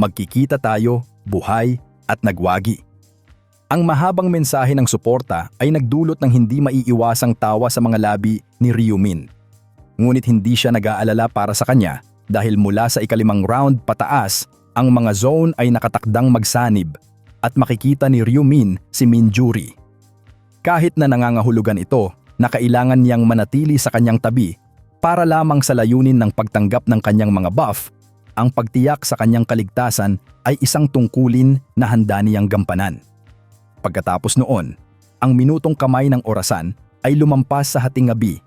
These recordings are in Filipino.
magkikita tayo, buhay, at nagwagi. Ang mahabang mensahe ng suporta ay nagdulot ng hindi maiiwasang tawa sa mga labi ni Ryumin. Ngunit hindi siya nag-aalala para sa kanya dahil mula sa ikalimang round pataas, ang mga zone ay nakatakdang magsanib at makikita ni Ryumin si Minjuri. Kahit na nangangahulugan ito na kailangan niyang manatili sa kanyang tabi para lamang sa layunin ng pagtanggap ng kanyang mga buff, ang pagtiyak sa kanyang kaligtasan ay isang tungkulin na handa niyang gampanan. Pagkatapos noon, ang minutong kamay ng orasan ay lumampas sa hating gabi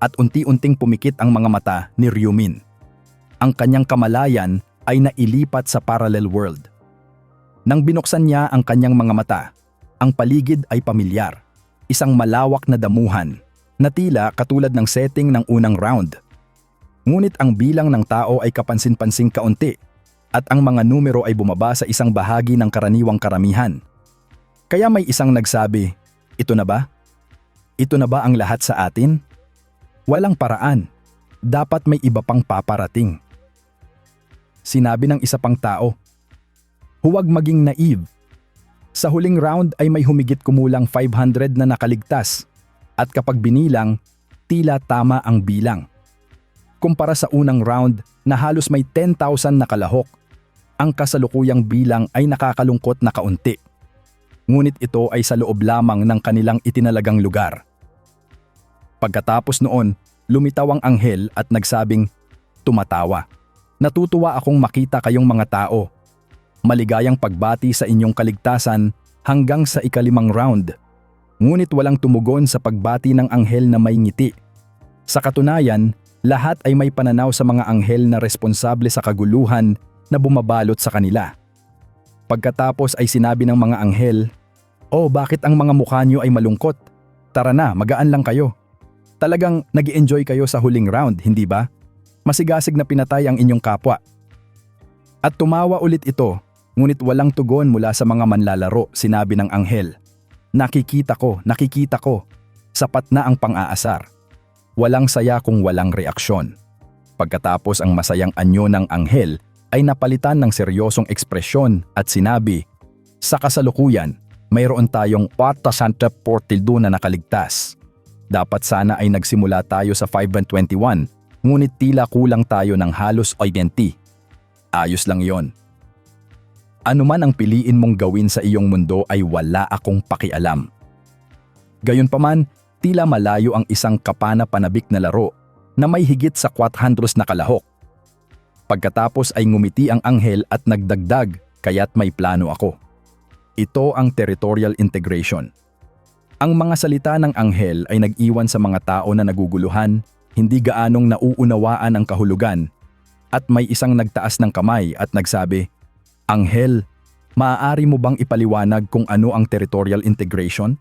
at unti-unting pumikit ang mga mata ni Ryumin. Ang kanyang kamalayan ay nailipat sa parallel world. Nang binuksan niya ang kanyang mga mata, ang paligid ay pamilyar, isang malawak na damuhan na tila katulad ng setting ng unang round. Ngunit ang bilang ng tao ay kapansin-pansing kaunti at ang mga numero ay bumaba sa isang bahagi ng karaniwang karamihan. Kaya may isang nagsabi, ito na ba? Ito na ba ang lahat sa atin? Walang paraan. Dapat may iba pang paparating. Sinabi ng isa pang tao, Huwag maging naive. Sa huling round ay may humigit kumulang 500 na nakaligtas at kapag binilang, tila tama ang bilang. Kumpara sa unang round na halos may 10,000 na kalahok, ang kasalukuyang bilang ay nakakalungkot na kaunti. Ngunit ito ay sa loob lamang ng kanilang itinalagang lugar. Pagkatapos noon, lumitaw ang anghel at nagsabing, tumatawa. Natutuwa akong makita kayong mga tao. Maligayang pagbati sa inyong kaligtasan hanggang sa ikalimang round. Ngunit walang tumugon sa pagbati ng anghel na may ngiti. Sa katunayan, lahat ay may pananaw sa mga anghel na responsable sa kaguluhan na bumabalot sa kanila. Pagkatapos ay sinabi ng mga anghel, Oh, bakit ang mga mukha niyo ay malungkot? Tara na, magaan lang kayo. Talagang nag enjoy kayo sa huling round, hindi ba? Masigasig na pinatay ang inyong kapwa. At tumawa ulit ito, ngunit walang tugon mula sa mga manlalaro, sinabi ng anghel. Nakikita ko, nakikita ko. Sapat na ang pang-aasar. Walang saya kung walang reaksyon. Pagkatapos ang masayang anyo ng anghel ay napalitan ng seryosong ekspresyon at sinabi, Sa kasalukuyan, mayroon tayong 400 portildo na nakaligtas. Dapat sana ay nagsimula tayo sa 521, ngunit tila kulang tayo ng halos 20. Ayos lang yon. Ano man ang piliin mong gawin sa iyong mundo ay wala akong pakialam. Gayunpaman, tila malayo ang isang kapana-panabik na laro na may higit sa 400 na kalahok. Pagkatapos ay ngumiti ang anghel at nagdagdag kaya't may plano ako. Ito ang territorial integration. Ang mga salita ng anghel ay nag-iwan sa mga tao na naguguluhan, hindi gaanong nauunawaan ang kahulugan, at may isang nagtaas ng kamay at nagsabi, Anghel, maaari mo bang ipaliwanag kung ano ang territorial integration?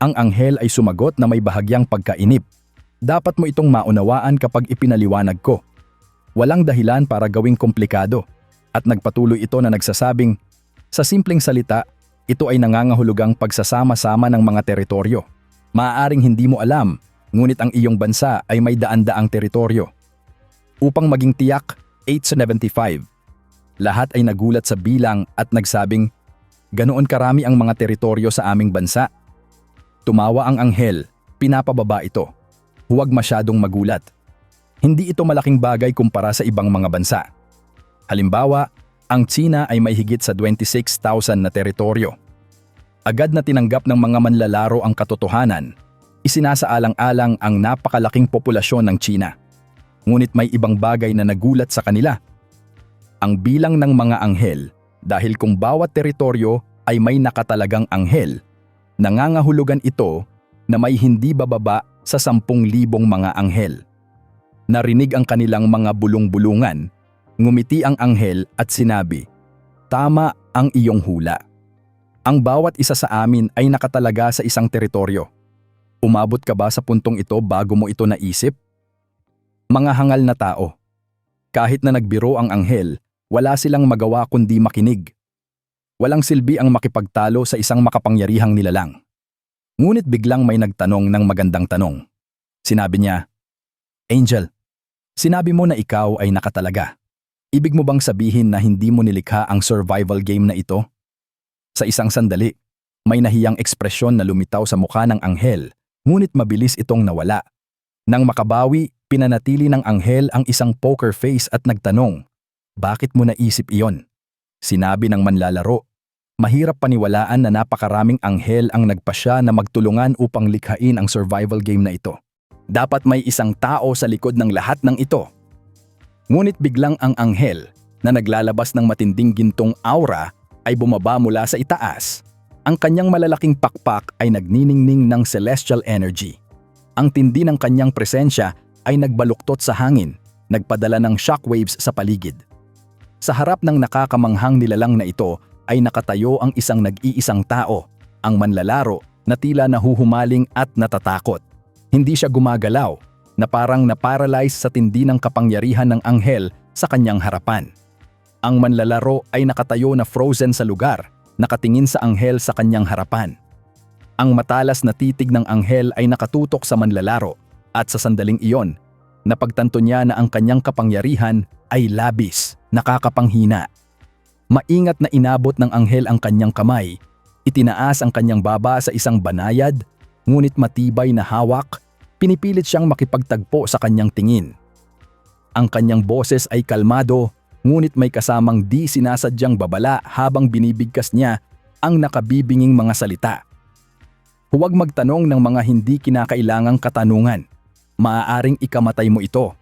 Ang anghel ay sumagot na may bahagyang pagkainip. Dapat mo itong maunawaan kapag ipinaliwanag ko. Walang dahilan para gawing komplikado. At nagpatuloy ito na nagsasabing, sa simpleng salita, ito ay nangangahulugang pagsasama-sama ng mga teritoryo. Maaaring hindi mo alam, ngunit ang iyong bansa ay may daan-daang teritoryo. Upang maging tiyak, 875. Lahat ay nagulat sa bilang at nagsabing, ganoon karami ang mga teritoryo sa aming bansa. Tumawa ang anghel, pinapababa ito. Huwag masyadong magulat. Hindi ito malaking bagay kumpara sa ibang mga bansa. Halimbawa, ang China ay may higit sa 26,000 na teritoryo. Agad na tinanggap ng mga manlalaro ang katotohanan, isinasaalang-alang ang napakalaking populasyon ng China. Ngunit may ibang bagay na nagulat sa kanila. Ang bilang ng mga anghel, dahil kung bawat teritoryo ay may nakatalagang anghel, nangangahulugan ito na may hindi bababa sa 10,000 mga anghel. Narinig ang kanilang mga bulong-bulungan, ngumiti ang anghel at sinabi, Tama ang iyong hula. Ang bawat isa sa amin ay nakatalaga sa isang teritoryo. Umabot ka ba sa puntong ito bago mo ito naisip? Mga hangal na tao. Kahit na nagbiro ang anghel, wala silang magawa kundi makinig. Walang silbi ang makipagtalo sa isang makapangyarihang nilalang. Ngunit biglang may nagtanong ng magandang tanong. Sinabi niya, Angel, sinabi mo na ikaw ay nakatalaga. Ibig mo bang sabihin na hindi mo nilikha ang survival game na ito? Sa isang sandali, may nahiyang ekspresyon na lumitaw sa mukha ng anghel, ngunit mabilis itong nawala. Nang makabawi, pinanatili ng anghel ang isang poker face at nagtanong, Bakit mo naisip iyon? Sinabi ng manlalaro, Mahirap paniwalaan na napakaraming anghel ang nagpasya na magtulungan upang likhain ang survival game na ito. Dapat may isang tao sa likod ng lahat ng ito. Ngunit biglang ang anghel na naglalabas ng matinding gintong aura ay bumaba mula sa itaas. Ang kanyang malalaking pakpak ay nagniningning ng celestial energy. Ang tindi ng kanyang presensya ay nagbaluktot sa hangin, nagpadala ng shockwaves sa paligid. Sa harap ng nakakamanghang nilalang na ito ay nakatayo ang isang nag-iisang tao, ang manlalaro na tila nahuhumaling at natatakot. Hindi siya gumagalaw, na parang naparalyze sa tindi ng kapangyarihan ng anghel sa kanyang harapan. Ang manlalaro ay nakatayo na frozen sa lugar, nakatingin sa anghel sa kanyang harapan. Ang matalas na titig ng anghel ay nakatutok sa manlalaro at sa sandaling iyon, napagtanto niya na ang kanyang kapangyarihan ay labis, nakakapanghina. Maingat na inabot ng anghel ang kanyang kamay, itinaas ang kanyang baba sa isang banayad, ngunit matibay na hawak, pinipilit siyang makipagtagpo sa kanyang tingin. Ang kanyang boses ay kalmado, ngunit may kasamang di sinasadyang babala habang binibigkas niya ang nakabibinging mga salita. Huwag magtanong ng mga hindi kinakailangang katanungan. Maaaring ikamatay mo ito.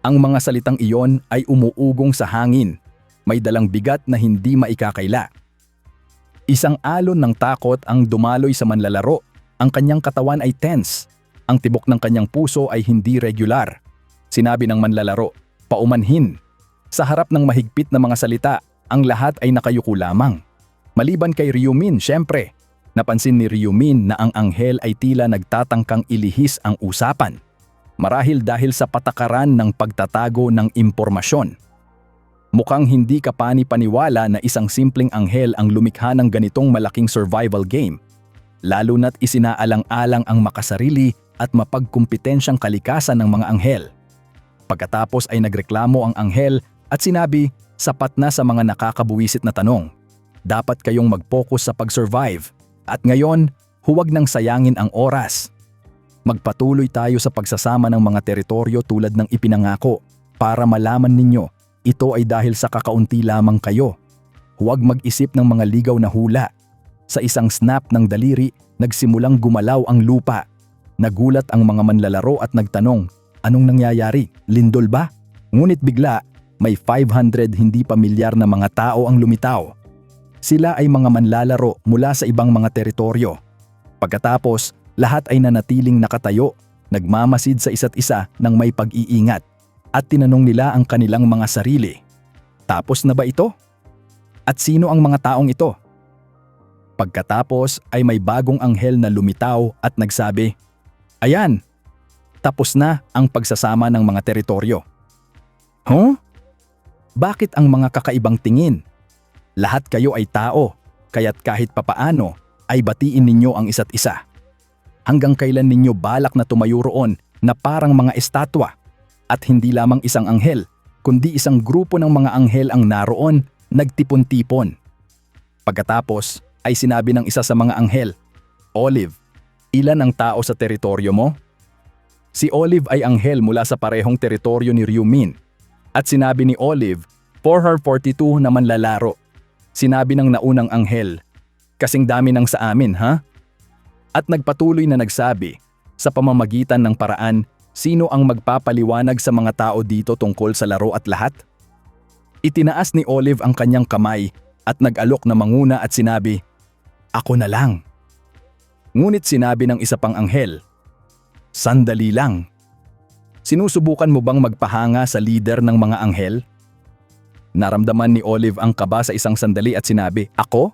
Ang mga salitang iyon ay umuugong sa hangin may dalang bigat na hindi maikakaila. Isang alon ng takot ang dumaloy sa manlalaro. Ang kanyang katawan ay tense. Ang tibok ng kanyang puso ay hindi regular. Sinabi ng manlalaro, paumanhin. Sa harap ng mahigpit na mga salita, ang lahat ay nakayuko lamang. Maliban kay Ryumin, syempre. Napansin ni Ryumin na ang anghel ay tila nagtatangkang ilihis ang usapan. Marahil dahil sa patakaran ng pagtatago ng impormasyon. Mukhang hindi ka pani-paniwala na isang simpleng anghel ang lumikha ng ganitong malaking survival game, lalo na't isinaalang-alang ang makasarili at mapagkumpetensyang kalikasan ng mga anghel. Pagkatapos ay nagreklamo ang anghel at sinabi, sapat na sa mga nakakabuwisit na tanong. Dapat kayong mag-focus sa pag-survive at ngayon, huwag nang sayangin ang oras. Magpatuloy tayo sa pagsasama ng mga teritoryo tulad ng ipinangako para malaman ninyo ito ay dahil sa kakaunti lamang kayo. Huwag mag-isip ng mga ligaw na hula. Sa isang snap ng daliri, nagsimulang gumalaw ang lupa. Nagulat ang mga manlalaro at nagtanong, anong nangyayari? Lindol ba? Ngunit bigla, may 500 hindi pamilyar na mga tao ang lumitaw. Sila ay mga manlalaro mula sa ibang mga teritoryo. Pagkatapos, lahat ay nanatiling nakatayo, nagmamasid sa isa't isa ng may pag-iingat at tinanong nila ang kanilang mga sarili. Tapos na ba ito? At sino ang mga taong ito? Pagkatapos ay may bagong anghel na lumitaw at nagsabi, Ayan, tapos na ang pagsasama ng mga teritoryo. Huh? Bakit ang mga kakaibang tingin? Lahat kayo ay tao, kaya't kahit papaano ay batiin ninyo ang isa't isa. Hanggang kailan ninyo balak na tumayo roon na parang mga estatwa at hindi lamang isang anghel, kundi isang grupo ng mga anghel ang naroon, nagtipon-tipon. Pagkatapos ay sinabi ng isa sa mga anghel, Olive, ilan ang tao sa teritoryo mo? Si Olive ay anghel mula sa parehong teritoryo ni Ryumin. At sinabi ni Olive, 442 na manlalaro. Sinabi ng naunang anghel, kasing dami ng sa amin, ha? At nagpatuloy na nagsabi, sa pamamagitan ng paraan Sino ang magpapaliwanag sa mga tao dito tungkol sa laro at lahat? Itinaas ni Olive ang kanyang kamay at nag-alok na manguna at sinabi, Ako na lang. Ngunit sinabi ng isa pang anghel, Sandali lang. Sinusubukan mo bang magpahanga sa leader ng mga anghel? Naramdaman ni Olive ang kaba sa isang sandali at sinabi, Ako?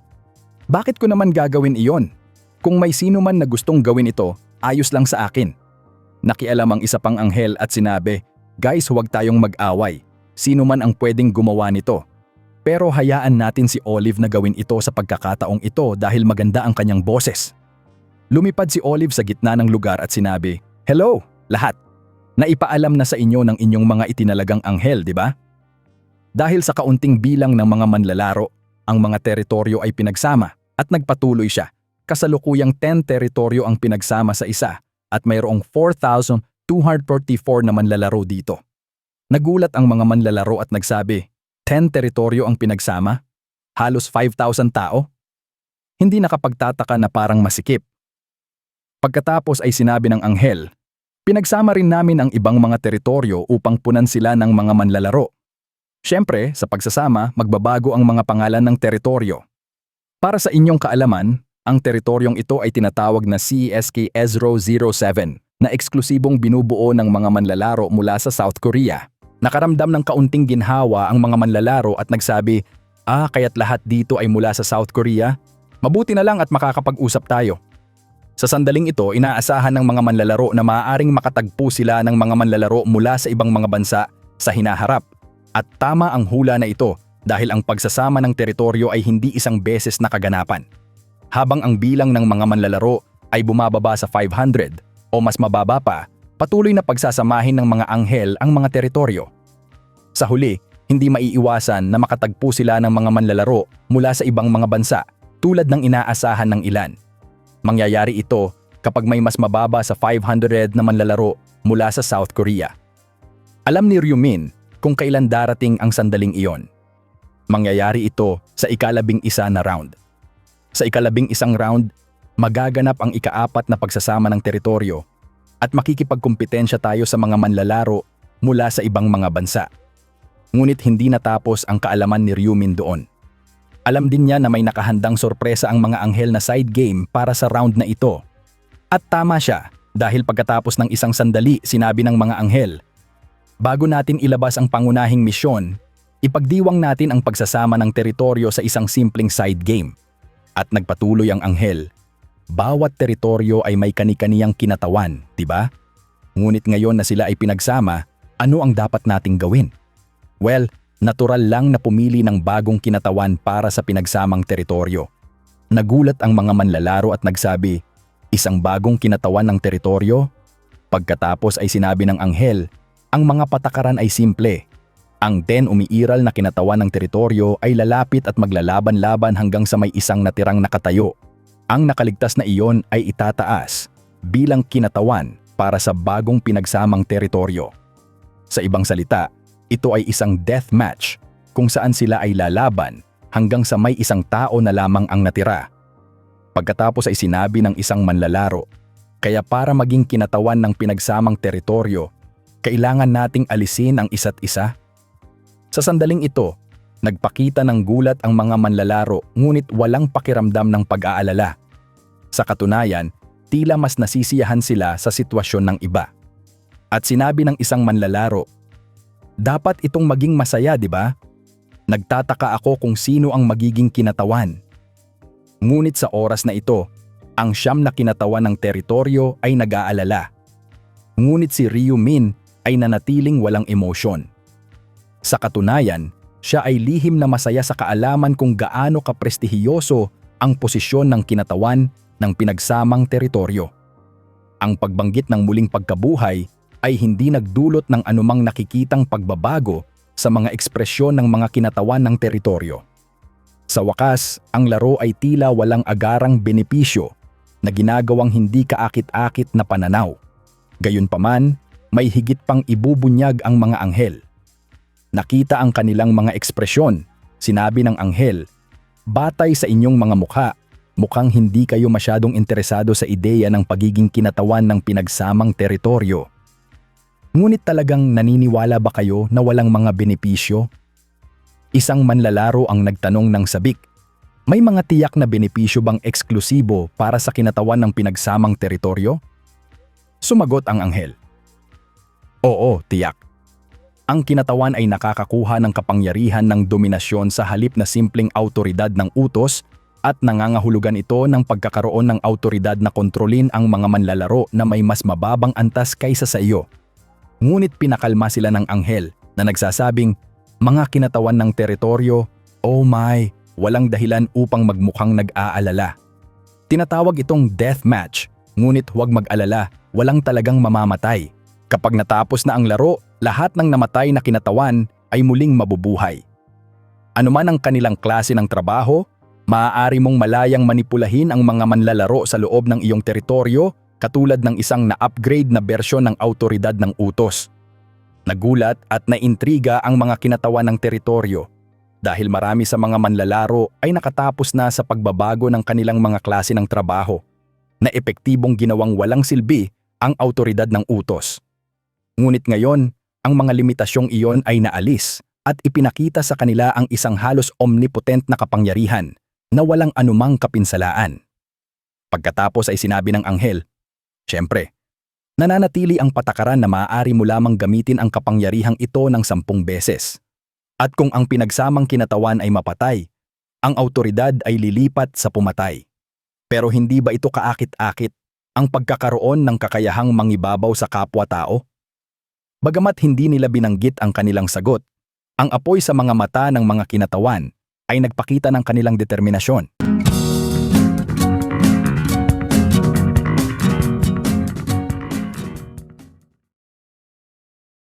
Bakit ko naman gagawin iyon? Kung may sino man na gustong gawin ito, ayos lang sa akin. Nakialam ang isa pang anghel at sinabi, Guys, huwag tayong mag-away. Sino man ang pwedeng gumawa nito. Pero hayaan natin si Olive na gawin ito sa pagkakataong ito dahil maganda ang kanyang boses. Lumipad si Olive sa gitna ng lugar at sinabi, Hello, lahat. Naipaalam na sa inyo ng inyong mga itinalagang anghel, di ba? Dahil sa kaunting bilang ng mga manlalaro, ang mga teritoryo ay pinagsama at nagpatuloy siya. Kasalukuyang 10 teritoryo ang pinagsama sa isa at mayroong 4,244 na manlalaro dito. Nagulat ang mga manlalaro at nagsabi, 10 teritoryo ang pinagsama? Halos 5,000 tao? Hindi nakapagtataka na parang masikip. Pagkatapos ay sinabi ng anghel, Pinagsama rin namin ang ibang mga teritoryo upang punan sila ng mga manlalaro. Siyempre, sa pagsasama, magbabago ang mga pangalan ng teritoryo. Para sa inyong kaalaman, ang teritoryong ito ay tinatawag na CESK Ezro 07 na eksklusibong binubuo ng mga manlalaro mula sa South Korea. Nakaramdam ng kaunting ginhawa ang mga manlalaro at nagsabi, Ah, kaya't lahat dito ay mula sa South Korea? Mabuti na lang at makakapag-usap tayo. Sa sandaling ito, inaasahan ng mga manlalaro na maaaring makatagpo sila ng mga manlalaro mula sa ibang mga bansa sa hinaharap. At tama ang hula na ito dahil ang pagsasama ng teritoryo ay hindi isang beses na kaganapan. Habang ang bilang ng mga manlalaro ay bumababa sa 500 o mas mababa pa, patuloy na pagsasamahin ng mga anghel ang mga teritoryo. Sa huli, hindi maiiwasan na makatagpo sila ng mga manlalaro mula sa ibang mga bansa tulad ng inaasahan ng ilan. Mangyayari ito kapag may mas mababa sa 500 na manlalaro mula sa South Korea. Alam ni Ryumin kung kailan darating ang sandaling iyon. Mangyayari ito sa ikalabing isa na round. Sa ikalabing isang round, magaganap ang ikaapat na pagsasama ng teritoryo at makikipagkumpetensya tayo sa mga manlalaro mula sa ibang mga bansa. Ngunit hindi natapos ang kaalaman ni Ryumin doon. Alam din niya na may nakahandang sorpresa ang mga anghel na side game para sa round na ito. At tama siya dahil pagkatapos ng isang sandali sinabi ng mga anghel, Bago natin ilabas ang pangunahing misyon, ipagdiwang natin ang pagsasama ng teritoryo sa isang simpleng side game. At nagpatuloy ang anghel, bawat teritoryo ay may kani-kaniyang kinatawan, di ba? Ngunit ngayon na sila ay pinagsama, ano ang dapat nating gawin? Well, natural lang na pumili ng bagong kinatawan para sa pinagsamang teritoryo. Nagulat ang mga manlalaro at nagsabi, isang bagong kinatawan ng teritoryo? Pagkatapos ay sinabi ng anghel, ang mga patakaran ay simple. Ang 10 umiiral na kinatawan ng teritoryo ay lalapit at maglalaban-laban hanggang sa may isang natirang nakatayo. Ang nakaligtas na iyon ay itataas bilang kinatawan para sa bagong pinagsamang teritoryo. Sa ibang salita, ito ay isang death match kung saan sila ay lalaban hanggang sa may isang tao na lamang ang natira. Pagkatapos ay sinabi ng isang manlalaro, kaya para maging kinatawan ng pinagsamang teritoryo, kailangan nating alisin ang isa't isa. Sa sandaling ito, nagpakita ng gulat ang mga manlalaro ngunit walang pakiramdam ng pag-aalala. Sa katunayan, tila mas nasisiyahan sila sa sitwasyon ng iba. At sinabi ng isang manlalaro, dapat itong maging masaya, di ba? Nagtataka ako kung sino ang magiging kinatawan. Ngunit sa oras na ito, ang siyam na kinatawan ng teritoryo ay nag-aalala. Ngunit si Ryu Min ay nanatiling walang emosyon. Sa katunayan, siya ay lihim na masaya sa kaalaman kung gaano kaprestihiyoso ang posisyon ng kinatawan ng pinagsamang teritoryo. Ang pagbanggit ng muling pagkabuhay ay hindi nagdulot ng anumang nakikitang pagbabago sa mga ekspresyon ng mga kinatawan ng teritoryo. Sa wakas, ang laro ay tila walang agarang benepisyo na ginagawang hindi kaakit-akit na pananaw. Gayunpaman, may higit pang ibubunyag ang mga anghel. Nakita ang kanilang mga ekspresyon. Sinabi ng anghel, Batay sa inyong mga mukha, mukhang hindi kayo masyadong interesado sa ideya ng pagiging kinatawan ng pinagsamang teritoryo. Ngunit talagang naniniwala ba kayo na walang mga benepisyo? Isang manlalaro ang nagtanong ng sabik, may mga tiyak na benepisyo bang eksklusibo para sa kinatawan ng pinagsamang teritoryo? Sumagot ang anghel. Oo, tiyak. Ang kinatawan ay nakakakuha ng kapangyarihan ng dominasyon sa halip na simpleng autoridad ng utos at nangangahulugan ito ng pagkakaroon ng autoridad na kontrolin ang mga manlalaro na may mas mababang antas kaysa sa iyo. Ngunit pinakalma sila ng anghel na nagsasabing, mga kinatawan ng teritoryo, oh my, walang dahilan upang magmukhang nag-aalala. Tinatawag itong death match, ngunit huwag mag-alala, walang talagang mamamatay. Kapag natapos na ang laro, lahat ng namatay na kinatawan ay muling mabubuhay. Anuman ang kanilang klase ng trabaho, maaari mong malayang manipulahin ang mga manlalaro sa loob ng iyong teritoryo katulad ng isang na-upgrade na bersyon ng autoridad ng utos. Nagulat at naintriga ang mga kinatawan ng teritoryo dahil marami sa mga manlalaro ay nakatapos na sa pagbabago ng kanilang mga klase ng trabaho na epektibong ginawang walang silbi ang autoridad ng utos. Ngunit ngayon, ang mga limitasyong iyon ay naalis at ipinakita sa kanila ang isang halos omnipotent na kapangyarihan na walang anumang kapinsalaan. Pagkatapos ay sinabi ng anghel, Siyempre, nananatili ang patakaran na maaari mo lamang gamitin ang kapangyarihang ito ng sampung beses. At kung ang pinagsamang kinatawan ay mapatay, ang autoridad ay lilipat sa pumatay. Pero hindi ba ito kaakit-akit ang pagkakaroon ng kakayahang mangibabaw sa kapwa-tao? Bagamat hindi nila binanggit ang kanilang sagot, ang apoy sa mga mata ng mga kinatawan ay nagpakita ng kanilang determinasyon.